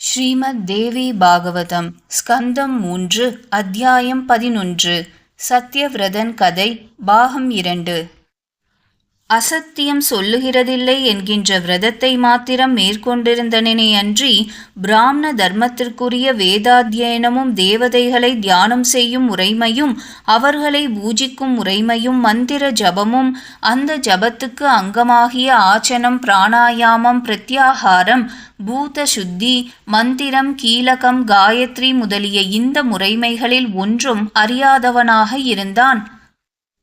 ஸ்ரீமத் தேவி பாகவதம் ஸ்கந்தம் மூன்று அத்தியாயம் பதினொன்று சத்யவிரதன் கதை பாகம் இரண்டு. அசத்தியம் சொல்லுகிறதில்லை என்கின்ற விரதத்தை மாத்திரம் மேற்கொண்டிருந்தனனே அன்றி பிராமண தர்மத்திற்குரிய வேதாத்தியனமும் தேவதைகளை தியானம் செய்யும் முறைமையும் அவர்களை பூஜிக்கும் முறைமையும் மந்திர ஜபமும் அந்த ஜபத்துக்கு அங்கமாகிய ஆச்சனம் பிராணாயாமம் பிரத்யாகாரம் பூத சுத்தி மந்திரம் கீலகம் காயத்ரி முதலிய இந்த முறைமைகளில் ஒன்றும் அறியாதவனாக இருந்தான்.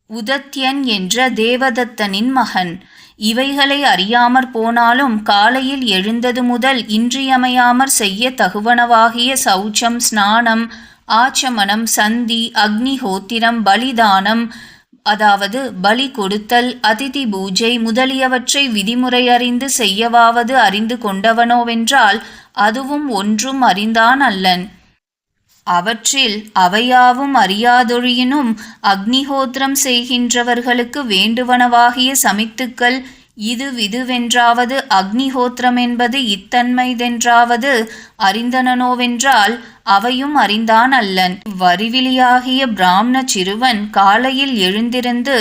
உதத்யன் என்ற தேவதத்தனின் மகன். இவைகளை அறியாமற் போனாலும் காலையில் எழுந்தது முதல் இன்றியமையாமற் செய்ய தகுவனவாகிய சௌச்சம் ஸ்நானம் ஆச்சமனம் சந்தி அக்னிஹோத்திரம் பலிதானம் அதாவது பலி கொடுத்தல் அதிதி பூஜை முதலியவற்றை விதிமுறை அறிந்து செய்யவாவது அறிந்து கொண்டவனோவென்றால் அதுவும் ஒன்றும் அறிந்தான் அல்லன். அவற்றில் அவையாவும் அறியாதொழியினும் அக்னிஹோத்திரம் செய்கின்றவர்களுக்கு வேண்டுவனவாகிய சமித்துக்கள் இது விதுவென்றாவது அக்னிஹோத்திரம் என்பது இத்தன்மைதென்றாவது அறிந்தனனோவென்றால் அவையும் அறிந்தான் அல்லன் வரிவிலியாகிய பிராமண சிறுவன் காலையில் எழுந்திருந்து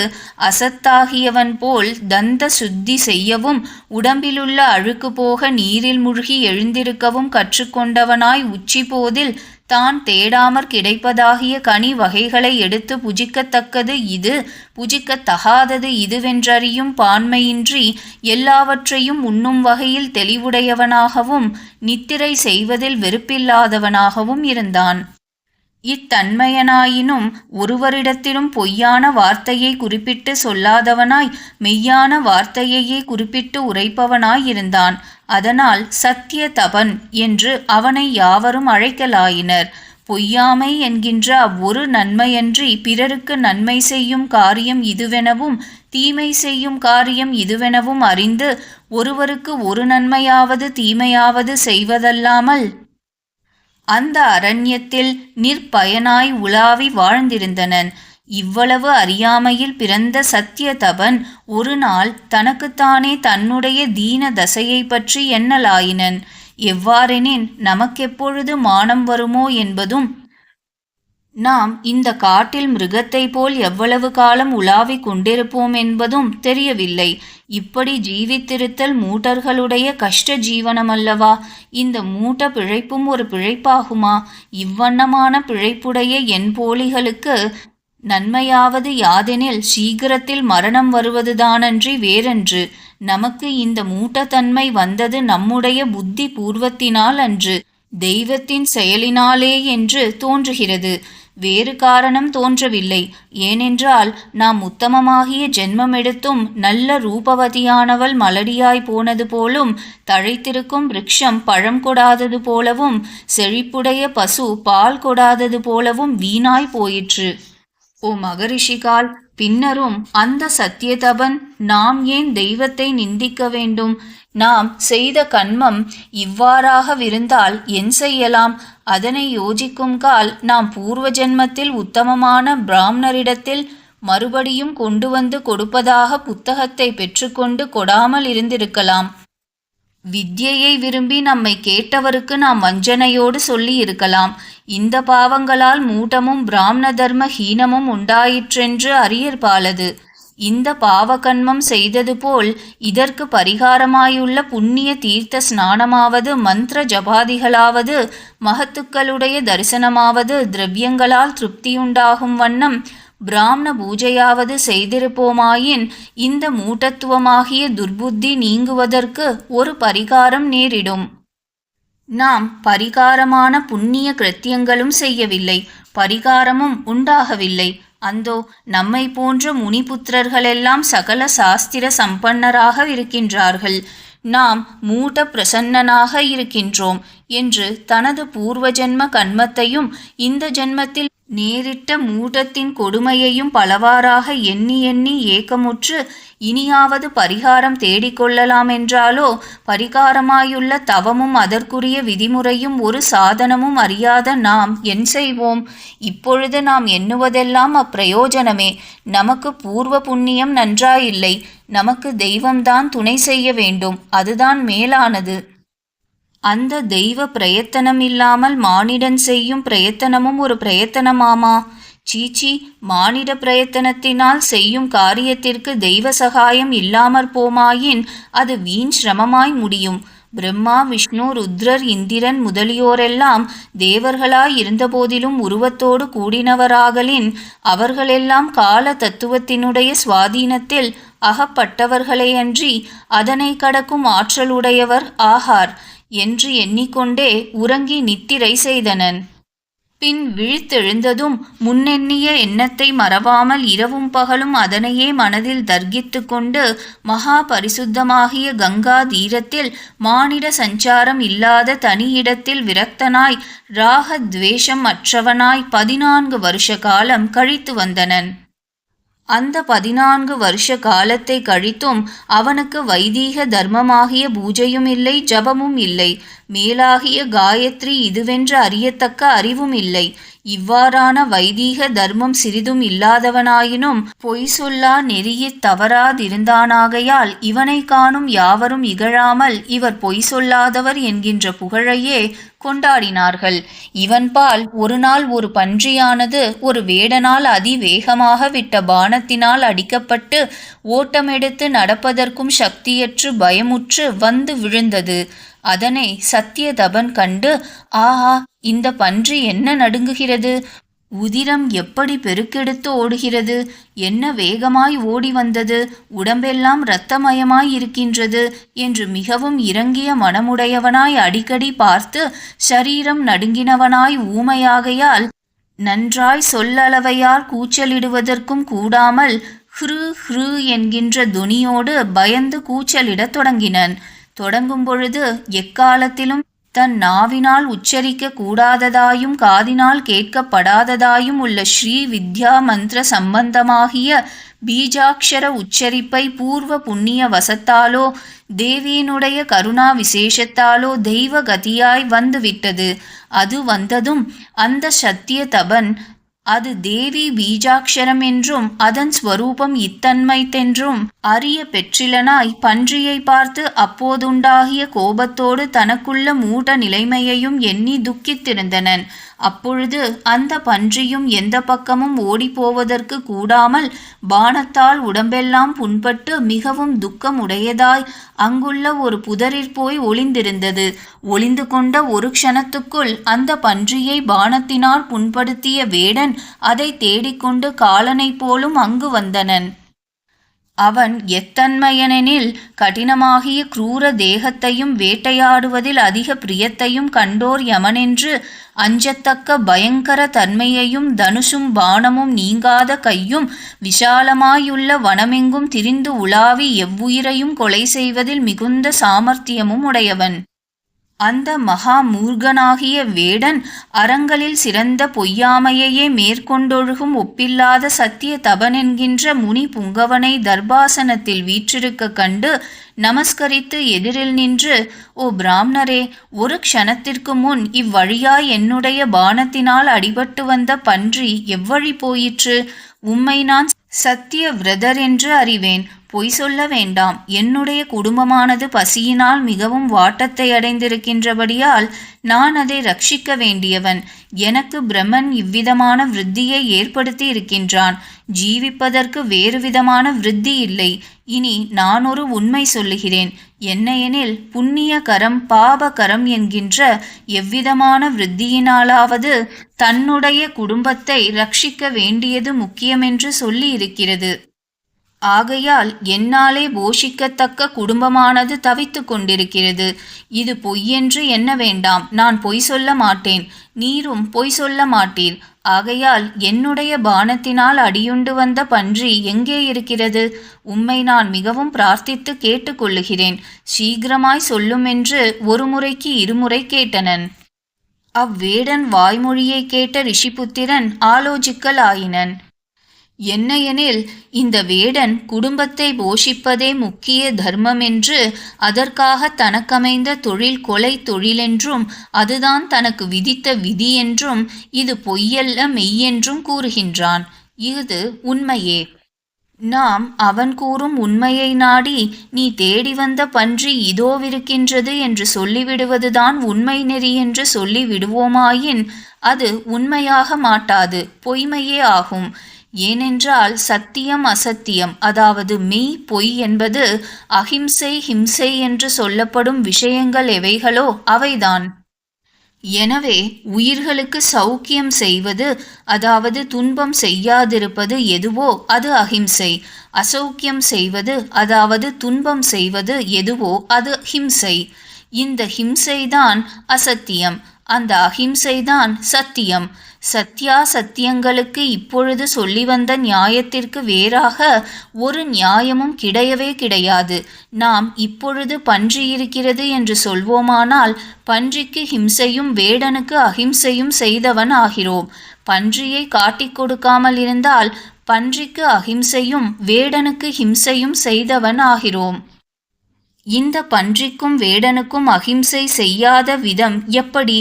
அசத்தாகியவன் போல் தந்த சுத்தி செய்யவும் உடம்பிலுள்ள அழுக்கு போக நீரில் முழுகி எழுந்திருக்கவும் கற்றுக்கொண்டவனாய் உச்சி போதில் தான் தேடாமற் கிடைப்பதாகிய கனி வகைகளை எடுத்து புஜிக்கத்தக்கது இது புஜிக்கத்தகாதது இதுவென்றறியும் பான்மையின்றி எல்லாவற்றையும் உண்ணும் வகையில் தெளிவுடையவனாகவும் நித்திரை செய்வதில் வெறுப்பில்லாதவனாகவும் இருந்தான். இத்தன்மையனாயினும் ஒருவரிடத்திலும் பொய்யான வார்த்தையை குறிப்பிட்டு சொல்லாதவனாய் மெய்யான வார்த்தையையே குறிப்பிட்டு உரைப்பவனாய் இருந்தான். அதனால் சத்திய தபன் என்று அவனை யாவரும் அழைக்கலாயினர். பொய்யாமை என்கின்ற அவ்வொரு நன்மையன்றி பிறருக்கு நன்மை செய்யும் காரியம் இதுவெனவும் தீமை செய்யும் காரியம் இதுவெனவும் அறிந்து ஒருவருக்கு ஒரு நன்மையாவது தீமையாவது செய்வதல்லாமல் அந்த அரண்யத்தில் நிற்பயனாய் உலாவி வாழ்ந்திருந்தனன். இவ்வளவு அறியாமையில் பிறந்த சத்தியதபன் ஒரு நாள் தனக்குத்தானே தன்னுடைய தீன தசையை பற்றி எண்ணலாயினன். எவ்வாறெனின் நமக்கெப்பொழுது மானம் வருமோ என்பதும் நாம் இந்த காட்டில் மிருகத்தை போல் எவ்வளவு காலம் உலாவிக் கொண்டிருப்போம் என்பதும் தெரியவில்லை. இப்படி ஜீவித்திருத்தல் மூட்டர்களுடைய கஷ்ட ஜீவனமல்லவா? இந்த மூட்ட பிழைப்பும் ஒரு பிழைப்பாகுமா? இவ்வண்ணமான பிழைப்புடைய என் போலிகளுக்கு நன்மையாவது யாதெனில் சீக்கிரத்தில் மரணம் வருவதுதானன்றி வேறன்று. நமக்கு இந்த மூட்டத்தன்மை வந்தது நம்முடைய புத்தி பூர்வத்தினால் அன்று. தெய்வத்தின் செயலினாலே என்று தோன்றுகிறது. வேறு காரணம் தோன்றவில்லை. ஏனென்றால் நாம் உத்தமமாகிய ஜென்மமெடுத்தும் நல்ல ரூபவதியானவள் மலடியாய் போனது போலும் தழைத்திருக்கும் விரக்ஷம் பழம் கொடாதது போலவும் செழிப்புடைய பசு பால் கொடாதது போலவும் வீணாய் போயிற்று. ஓ மகரிஷிகால் பின்னரும் அந்த சத்தியதபன் நாம் ஏன் தெய்வத்தை நிந்திக்க வேண்டும்? நாம் செய்த கண்மம் இவ்வாறாகவிருந்தால் என் செய்யலாம்? அதனை யோசிக்கும் கால் நாம் பூர்வ ஜென்மத்தில் உத்தமமான பிராமணரிடத்தில் மறுபடியும் கொண்டு வந்து கொடுப்பதாக புத்தகத்தை பெற்றுக்கொண்டு கொடாமல் இருந்திருக்கலாம். வித்யையை விரும்பி நம்மை கேட்டவருக்கு நாம் வஞ்சனையோடு சொல்லி இருக்கலாம். இந்த பாவங்களால் மூட்டமும் பிராமண தர்ம ஹீனமும் உண்டாயிற்றென்று அறியற்பாலது இந்த பாவகன்மம் செய்தது போல் இதற்கு பரிகாரமாயுள்ள புண்ணிய தீர்த்த ஸ்நானமாவது மந்திர ஜபாதிகளாவது மகத்துக்களுடைய தரிசனமாவது திரவியங்களால் திருப்தியுண்டாகும் வண்ணம் பிராமண பூஜையாவது செய்திருப்போமாயின் இந்த மூட்டத்துவமாகிய துர்புத்தி நீங்குவதற்கு ஒரு பரிகாரம் நேரிடும். நாம் பரிகாரமான புண்ணிய கிருத்தியங்களும் செய்யவில்லை பரிகாரமும் உண்டாகவில்லை. அந்தோ நம்மை போன்ற முனிபுத்திரர்களெல்லாம் சகல சாஸ்திர சம்பன்னராக இருக்கின்றார்கள். நாம் மூட பிரசன்னனாக இருக்கின்றோம் என்று தனது பூர்வ ஜென்ம கண்மத்தையும் இந்த ஜென்மத்தில் நேரிட்ட மூடத்தின் கொடுமையையும் பலவாறாக எண்ணி எண்ணி ஏக்கமுற்று இனியாவது பரிகாரம் தேடிக்கொள்ளலாமென்றாலோ பரிகாரமாயுள்ள தவமும் அதற்குரிய விதிமுறையும் ஒரு சாதனமும் அறியாத நாம் என் செய்வோம்? இப்பொழுது நாம் எண்ணுவதெல்லாம் அப்பிரயோஜனமே. நமக்கு பூர்வ புண்ணியம் நன்றாயில்லை. நமக்கு தெய்வம்தான் துணை செய்ய வேண்டும். அதுதான் மேலானது. அந்த தெய்வ பிரயத்தனம் இல்லாமல் மானிடன் செய்யும் பிரயத்தனமும் ஒரு பிரயத்தனமாமா? சீச்சி மானிட பிரயத்தனத்தினால் செய்யும் காரியத்திற்கு தெய்வ சகாயம் இல்லாமற் போமாயின் அது வீண் சிரமமாய் முடியும். பிரம்மா விஷ்ணு ருத்ரர் இந்திரன் முதலியோரெல்லாம் தேவர்களாய் இருந்தபோதிலும் உருவத்தோடு கூடினவராகலின் அவர்களெல்லாம் கால தத்துவத்தினுடைய சுவாதீனத்தில் அகப்பட்டவர்களையன்றி அதனை கடக்கும் ஆற்றலுடையவர் ஆகார். என்று எண்ணிக்கொண்டே உறங்கி நித்திரை செய்தனன். பின் விழித்தெழுந்ததும் முன்னெண்ணிய எண்ணத்தை மறவாமல் இரவும் பகலும் அதனையே மனதில் தர்கித்து கொண்டு மகா பரிசுத்தமாகிய கங்கா தீரத்தில் மானிட சஞ்சாரம் இல்லாத தனியிடத்தில் விரக்தனாய் ராகத்வேஷம் அற்றவனாய் பதினான்கு வருஷ காலம் கழித்து வந்தனன். அந்த பதினான்கு வருஷ காலத்தை கழித்தும் அவனுக்கு வைதீக தர்மமாகிய பூஜையும் இல்லை ஜபமும் இல்லை. மேலாகிய காயத்ரி இதுவென்று அறியத்தக்க அறிவும் இல்லை. இவ்வாறான வைதீக தர்மம் சிறிதும் இல்லாதவனாயினும் பொய் சொல்லா நெறியித் தவறாதிருந்தானாகையால் இவனை காணும் யாவரும் இகழாமல் இவர் பொய் சொல்லாதவர் என்கின்ற புகழையே கொண்டாடினார்கள். இவன்பால் ஒரு நாள் ஒரு பன்றியானது ஒரு வேடனால் அதிவேகமாக விட்ட பானத்தினால் அடிக்கப்பட்டு ஓட்டமெடுத்து நடப்பதற்கும் சக்தியற்று பயமுற்று வந்து விழுந்தது. அதனை சத்தியதபன் கண்டு ஆஹா இந்த பன்றி என்ன நடுங்குகிறது? உதிரம் எப்படி பெருக்கெடுத்து ஓடுகிறது? என்ன வேகமாய் ஓடி வந்தது? உடம்பெல்லாம் இரத்தமயமாய் இருக்கின்றது என்று மிகவும் இறங்கிய மனமுடையவனாய் அடிக்கடி பார்த்து சரீரம் நடுங்கினவனாய் ஊமையாகையால் நன்றாய் சொல்லளவையார் கூச்சலிடுவதற்கும் கூடாமல் ஹ்ரு ஹ்ரு என்கின்ற துனியோடு பயந்து கூச்சலிடத் தொடங்கினன். தொடங்கும் பொழுது எக்காலத்திலும் தன் நாவினால் உச்சரிக்க கூடாததாயும் காதினால் கேட்கப்படாததாயும் உள்ள ஸ்ரீ வித்யா மந்திர சம்பந்தமாகிய பீஜாட்சர உச்சரிப்பை பூர்வ புண்ணிய வசத்தாலோ தேவியினுடைய கருணா விசேஷத்தாலோ தெய்வ கதியாய் வந்துவிட்டது. அது வந்ததும் அந்த சத்திய தபன் அது தேவி பீஜாட்சரம் என்றும் அதன் ஸ்வரூபம் இத்தன்மைத்தென்றும் அரிய பெற்றிலனாய் பன்றியை பார்த்து அப்போதுண்டாகிய கோபத்தோடு தனக்குள்ள மூட நிலைமையையும் எண்ணி துக்கித்திருந்தனன். அப்பொழுது அந்த பன்றியும் எந்த பக்கமும் ஓடிப்போவதற்கு கூடாமல் பானத்தால் உடம்பெல்லாம் புண்பட்டு மிகவும் துக்கம் உடையதாய் அங்குள்ள ஒரு புதரிற் போய் ஒளிந்திருந்தது. ஒளிந்து கொண்ட ஒரு க்ஷணத்துக்குள் அந்த பன்றியை பானத்தினால் புண்படுத்திய வேடன் அதை தேடிக்கொண்டு காலனைப் போலும் அங்கு வந்தனன். அவன் எத்தன்மையனெனில் கடினமாகிய குரூர தேகத்தையும் வேட்டையாடுவதில் அதிக பிரியத்தையும் கண்டோர் யமனென்று அஞ்சத்தக்க பயங்கர தன்மையையும் தனுஷும் பானமும் நீங்காத கையும் விஷாலமாயுள்ள வனமெங்கும் திரிந்து உலாவி எவ்வுயிரையும் கொலை செய்வதில் மிகுந்த சாமர்த்தியமும் உடையவன். அந்த மகா மூர்கனாகிய வேடன் அறங்களில் சிறந்த பொய்யாமையையே மேற்கொண்டொழுகும் ஒப்பில்லாத சத்திய தபன் என்கின்ற முனி புங்கவனை தர்பாசனத்தில் வீற்றிருக்க கண்டு நமஸ்கரித்து எதிரில் நின்று ஓ பிராமணரே ஒரு க்ஷணத்திற்கு முன் இவ்வழியாய் என்னுடைய பானத்தினால் அடிபட்டு வந்த பன்றி எவ்வழி போயிற்று? உம்மை நான் சத்திய விரதர் என்று அறிவேன். பொய் சொல்ல வேண்டாம். என்னுடைய குடும்பமானது பசியினால் மிகவும் வாட்டத்தை அடைந்திருக்கின்றபடியால் நான் அதை ரட்சிக்க வேண்டியவன். எனக்கு பிரம்மன் இவ்விதமான விருத்தியை ஏற்படுத்தி இருக்கின்றான். ஜீவிப்பதற்கு வேறு விதமான விருத்தி இல்லை. இனி நான் ஒரு உண்மை சொல்லுகிறேன். என்னையெனில் புண்ணிய கரம் பாப கரம் என்கின்ற எவ்விதமான விருத்தியினாலாவது தன்னுடைய குடும்பத்தை ரட்சிக்க வேண்டியது முக்கியமென்று சொல்லி இருக்கிறது. ஆகையால் என்னாலே போஷிக்கத்தக்க குடும்பமானது தவித்து கொண்டிருக்கிறது. இது பொய்யென்று எண்ண வேண்டாம்? நான் பொய் சொல்ல மாட்டேன். நீரும் பொய் சொல்ல மாட்டீர். ஆகையால் என்னுடைய பானத்தினால் அடியுண்டு வந்த பன்றி எங்கே இருக்கிறது? உம்மை நான் மிகவும் பிரார்த்தித்து கேட்டுக்கொள்ளுகிறேன். சீக்கிரமாய் சொல்லும் என்று ஒரு முறைக்கு இருமுறை கேட்டனன். அவ்வேடன் வாய்மொழியை கேட்ட ரிஷிபுத்திரன் ஆலோசிக்கலாயினன். என்னையெனில் இந்த வேடன் குடும்பத்தை போஷிப்பதே முக்கிய தர்மமென்று அதற்காக தனக்கமைந்த தொழில் கொலை தொழிலென்றும் அதுதான் தனக்கு விதித்த விதி என்றும் இது பொய்யல்ல மெய்யென்றும் கூறுகின்றான். இது உண்மையே. நாம் அவன் கூறும் உண்மையை நாடி நீ தேடி வந்த பன்றி இதோவிருக்கின்றது என்று சொல்லிவிடுவதுதான் உண்மை நெறி என்று சொல்லிவிடுவோமாயின் அது உண்மையாக மாட்டாது பொய்மையே ஆகும். ஏனென்றால் சத்தியம் அசத்தியம் அதாவது மெய் பொய் என்பது அஹிம்சை ஹிம்சை என்று சொல்லப்படும் விஷயங்கள் எவைகளோ அவைதான். எனவே உயிர்களுக்கு சௌக்கியம் செய்வது அதாவது துன்பம் செய்யாதிருப்பது எதுவோ அது அஹிம்சை. அசௌக்கியம் செய்வது அதாவது துன்பம் செய்வது எதுவோ அது ஹிம்சை. இந்த ஹிம்சைதான் அசத்தியம். அந்த அஹிம்சைதான் சத்தியம். சத்யா சத்தியங்களுக்கு இப்பொழுது சொல்லி வந்த நியாயத்திற்கு வேறாக ஒரு நியாயமும் கிடையவே கிடையாது. நாம் இப்பொழுது பன்றி இருக்கிறது என்று சொல்வோமானால் பன்றிக்கு ஹிம்சையும் வேடனுக்கு அஹிம்சையும் செய்தவன் ஆகிறோம். பன்றியை காட்டிக் கொடுக்காமல் இருந்தால் பன்றிக்கு அஹிம்சையும் வேடனுக்கு ஹிம்சையும் செய்தவன் ஆகிறோம். இந்த பன்றிக்கும் வேடனுக்கும் அகிம்சை செய்யாத விதம் எப்படி?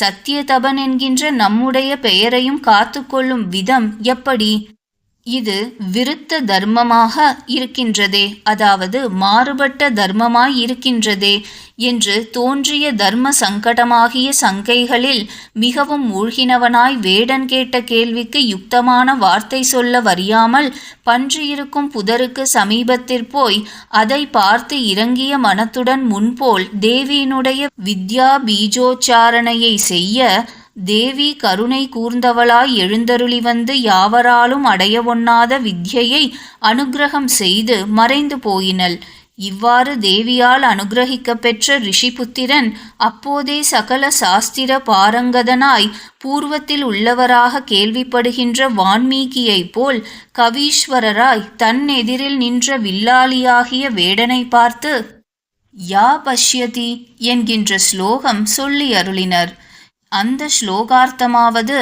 சத்தியதபன் என்கின்ற நம்முடைய பெயரையும் காத்துக்கொள்ளும் விதம் எப்படி? இது விருத்த தர்மமாக இருக்கின்றதே அதாவது மாறுபட்ட தர்மமாய் இருக்கின்றதே என்று தோன்றிய தர்ம சங்கடமாகிய சங்கைகளில் மிகவும் மூழ்கினவனாய் வேடன் கேட்ட கேள்விக்கு யுக்தமான வார்த்தை சொல்ல வறியாமல் பன்றியிருக்கும் புதருக்கு சமீபத்திற்போய் அதை பார்த்து இறங்கிய மனத்துடன் முன்போல் தேவியினுடைய வித்யா பீஜோச்சாரணையை செய்ய தேவி கருணை கூர்ந்தவளாய் எழுந்தருளி வந்து யாவராலும் அடைய ஒண்ணாத வித்யையை அனுகிரகம் செய்து மறைந்து போயினள். இவ்வாறு தேவியால் அனுகிரகிக்க பெற்ற ரிஷிபுத்திரன் அப்போதே சகல சாஸ்திர பாரங்கதனாய் பூர்வத்தில் உள்ளவராக கேள்விப்படுகின்ற வான்மீகியைப் போல் கவீஸ்வரராய் தன் எதிரில் நின்ற வில்லாளியாகிய வேடனை பார்த்து யா பஷ்யதி என்கின்ற ஸ்லோகம் சொல்லி அருளினர். அந்த ஸ்லோகார்த்தமாவது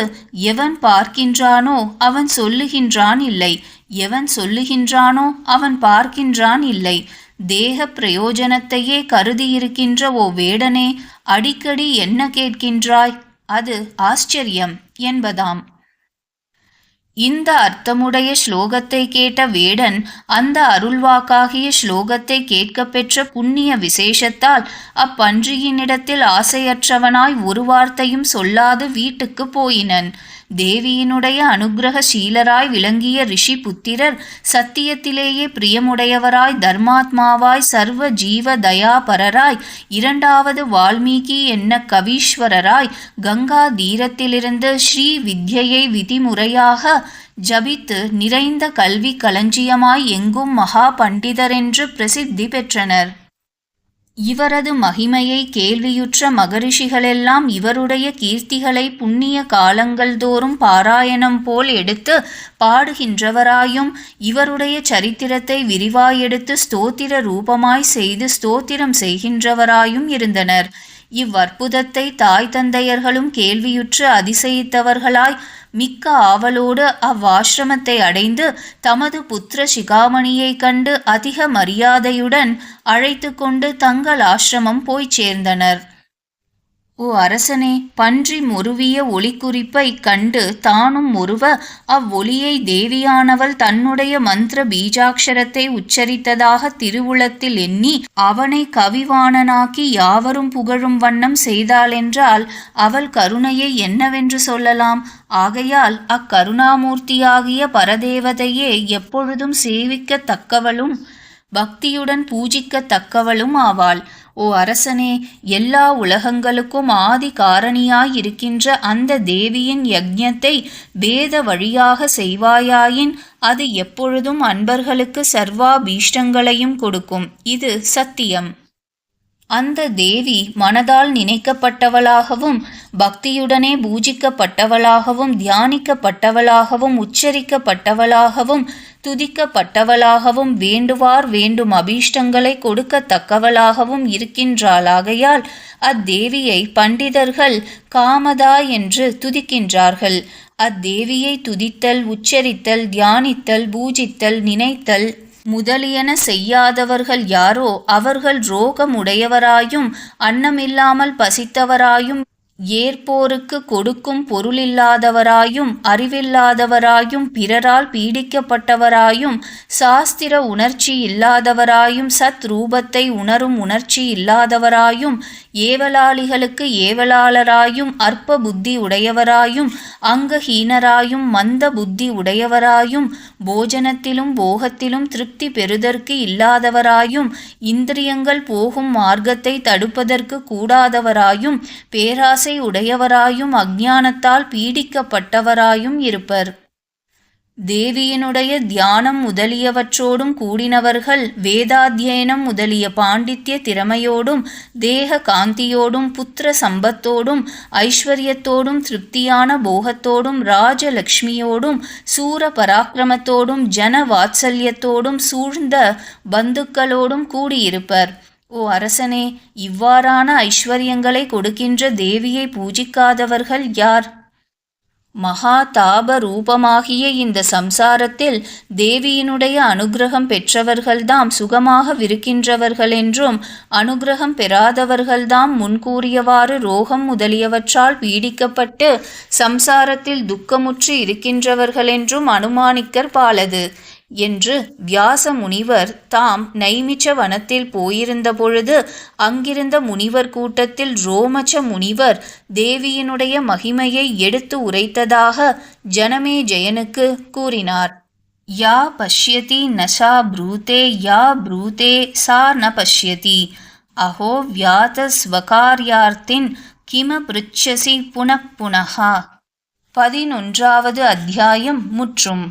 எவன் பார்க்கின்றானோ அவன் சொல்லுகின்றான் இல்லை. எவன் சொல்லுகின்றானோ அவன் பார்க்கின்றான் இல்லை. தேக பிரயோஜனத்தையே கருதியிருக்கின்ற ஓ வேடனே அடிக்கடி என்ன கேட்கின்றாய்? அது ஆச்சரியம் என்பதாம். இந்த அர்த்தமுடைய ஸ்லோகத்தை கேட்ட வேடன் அந்த அருள்வாக்காகிய ஸ்லோகத்தை கேட்கப்பெற்ற புண்ணிய விசேஷத்தால் அப்பன்றியினிடத்தில் ஆசையற்றவனாய் ஒரு வார்த்தையும் சொல்லாது வீட்டுக்கு போயினன். தேவியினுடைய அனுகிரக சீலராய் விளங்கிய ரிஷி புத்திரர் சத்தியத்திலேயே பிரியமுடையவராய் தர்மாத்மாவாய் சர்வ ஜீவ தயாபரராய் இரண்டாவது வால்மீகி என்ன கவீஸ்வரராய் கங்கா தீரத்திலிருந்து ஸ்ரீ வித்யை விதிமுறையாக ஜபித்து நிறைந்த கல்வி களஞ்சியமாய் எங்கும் மகா பண்டிதரென்று பிரசித்தி பெற்றனர். இவரது மகிமையை கேள்வியுற்ற மகரிஷிகளெல்லாம் இவருடைய கீர்த்திகளை புண்ணிய காலங்கள் தோறும் பாராயணம் போல் எடுத்து பாடுகின்றவராயும் இவருடைய சரித்திரத்தை விரிவாயெடுத்து ஸ்தோத்திர ரூபமாய் செய்து ஸ்தோத்திரம் செய்கின்றவராயும் இருந்தனர். இவ்வற்புதத்தை தாய் தந்தையர்களும் கேள்வியுற்று அதிசயித்தவர்களாய் மிக்க ஆவலோடு அவ்வாசிரமத்தை அடைந்து தமது புத்திர சிகாமணியை கண்டு அதிக மரியாதையுடன் அழைத்து கொண்டு தங்கள் ஆசிரமம் போய்ச் சேர்ந்தனர். ஓ அரசனே பன்றி முருவிய ஒளிக்குறிப்பை கண்டு தானும் ஒருவ அவ்வொளியை தேவியானவள் தன்னுடைய மந்திர பீஜாட்சரத்தை உச்சரித்ததாக திருவுளத்தில் எண்ணி அவனை கவிவாணனாக்கி யாவரும் புகழும் வண்ணம் செய்தாளென்றால் அவள் கருணையை என்னவென்று சொல்லலாம்? ஆகையால் அக்கருணாமூர்த்தியாகிய பரதேவதையே எப்பொழுதும் சேவிக்கத்தக்கவளும் பக்தியுடன் பூஜிக்கத்தக்கவளும் ஆவாள். ஓ அரசனே எல்லா உலகங்களுக்கும் ஆதி காரணியாயிருக்கின்ற அந்த தேவியின் யஜ்ஞத்தை வேத வழியாக செய்வாயாயின் அது எப்பொழுதும் அன்பர்களுக்கு சர்வாபீஷ்டங்களையும் கொடுக்கும். இது சத்தியம். அந்த தேவி மனதால் நினைக்கப்பட்டவளாகவும் பக்தியுடனே பூஜிக்கப்பட்டவளாகவும் தியானிக்கப்பட்டவளாகவும் உச்சரிக்கப்பட்டவளாகவும் துதிக்கப்பட்டவளாகவும் வேண்டுவார் வேண்டும் அபீஷ்டங்களை கொடுக்கத்தக்கவளாகவும் இருக்கின்றாளாகையால் அத்தேவியை பண்டிதர்கள் காமதா என்று துதிக்கின்றார்கள். அத்தேவியை துதித்தல் உச்சரித்தல் தியானித்தல் பூஜித்தல் நினைத்தல் முதலியன செய்யாதவர்கள் யாரோ அவர்கள் ரோகமுடையவராயும் அன்னமில்லாமல் பசித்தவராயும் ஏற்போருக்கு கொடுக்கும் பொருளில்லாதவராயும் அறிவில்லாதவராயும் பிறரால் பீடிக்கப்பட்டவராயும் சாஸ்திர உணர்ச்சி இல்லாதவராயும் சத் ரூபத்தை உணரும் உணர்ச்சி இல்லாதவராயும் ஏவலாளிகளுக்கு ஏவலாளராயும் அற்ப புத்தி உடையவராயும் அங்கஹீனராயும் மந்த புத்தி உடையவராயும் போஜனத்திலும் போகத்திலும் திருப்தி பெறுதற்கு இல்லாதவராயும் இந்திரியங்கள் போகும் மார்க்கத்தை தடுப்பதற்கு கூடாதவராயும் பேராசை உடையவராயும் அஞ்ஞானத்தால் பீடிக்கப்பட்டவராயும் இருப்பர். தேவியினுடைய தியானம் முதலியவற்றோடும் கூடினவர்கள் வேதாத்தியனம் முதலிய பாண்டித்ய திறமையோடும் தேக காந்தியோடும் புத்திர சம்பத்தோடும் ஐஸ்வர்யத்தோடும் திருப்தியான போகத்தோடும் ராஜலக்ஷ்மியோடும் சூர பராக்கிரமத்தோடும் ஜன வாத்சல்யத்தோடும் சூழ்ந்த பந்துக்களோடும் கூடியிருப்பர். ஓ அரசனே இவ்வாறான ஐஸ்வர்யங்களை கொடுக்கின்ற தேவியை பூஜிக்காதவர்கள் யார்? மகாதாப ரூபமாகிய இந்த சம்சாரத்தில் தேவியினுடைய அனுகிரகம் பெற்றவர்கள்தாம் சுகமாக விருக்கின்றவர்கள் என்றும் அனுகிரகம் பெறாதவர்கள்தாம் முன்கூறியவாறு ரோகம் முதலியவற்றால் பீடிக்கப்பட்டு சம்சாரத்தில் துக்கமுற்று இருக்கின்றவர்கள் என்றும் அனுமானிக்கற் பாலது. என்று வியாச முனிவர் தாம் நைமிச்ச வனத்தில் போயிருந்த பொழுது அங்கிருந்த முனிவர் கூட்டத்தில் ரோமச்ச முனிவர் தேவியினுடைய மகிமையை எடுத்து உரைத்ததாக ஜனமே ஜெயனுக்கு கூறினார். யா பஷ்யதி நசா ப்ரூதே யா ப்ரூதே சா ந பஷ்யதி. அஹோ வியாத ஸ்வகாரியார்த்தின் கிம பிருச்சசி புனப்புனகா பதினொன்றாவது அத்தியாயம் முற்றும்.